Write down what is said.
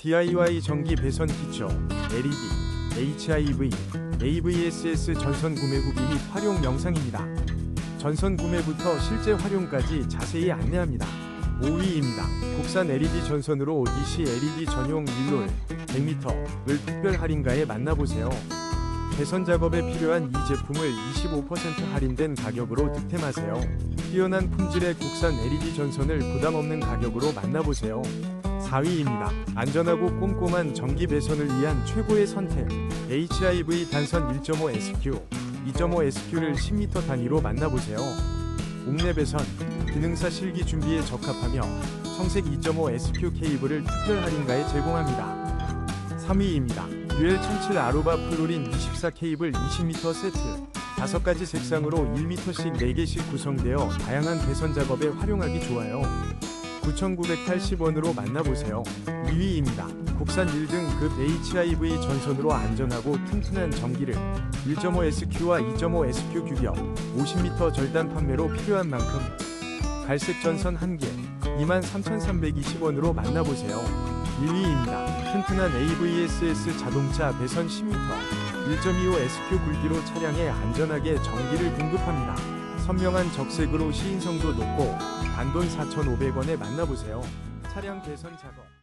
DIY 전기 배선 기초, LED, HIV, AVSS 전선 구매 후기 및 활용 영상입니다. 전선 구매부터 실제 활용까지 자세히 안내합니다. 5위입니다. 국산 LED 전선으로 DC LED 전용 1롤 100m을 특별 할인가에 만나보세요. 배선 작업에 필요한 이 제품을 25% 할인된 가격으로 득템하세요. 뛰어난 품질의 국산 LED 전선을 부담 없는 가격으로 만나보세요. 4위입니다. 안전하고 꼼꼼한 전기 배선을 위한 최고의 선택. HIV 단선 1.5 SQ, 2.5 SQ를 10m 단위로 만나보세요. 옥내 배선, 기능사 실기 준비에 적합하며 청색 2.5 SQ 케이블을 특별 할인가에 제공합니다. 3위입니다. 듀엘 1007 아로바 플로린 24 케이블 20m 세트. 5가지 색상으로 1m씩 4개씩 구성되어 다양한 배선 작업에 활용하기 좋아요. 9,980원으로 만나보세요. 2위입니다. 국산 1등급 HIV 전선으로 안전하고 튼튼한 전기를 1.5 SQ와 2.5 SQ 규격 50m 절단 판매로 필요한 만큼 갈색 전선 1개 23,320원으로 만나보세요. 1위입니다. 튼튼한 AVSS 자동차 배선 10m 1.25 SQ 굵기로 차량에 안전하게 전기를 공급합니다. 선명한 적색으로 시인성도 높고 단돈 4,500원에 만나보세요. 차량 개선 작업